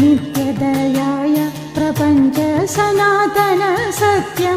नित्यदयाय प्रपञ्च सनातन सत्य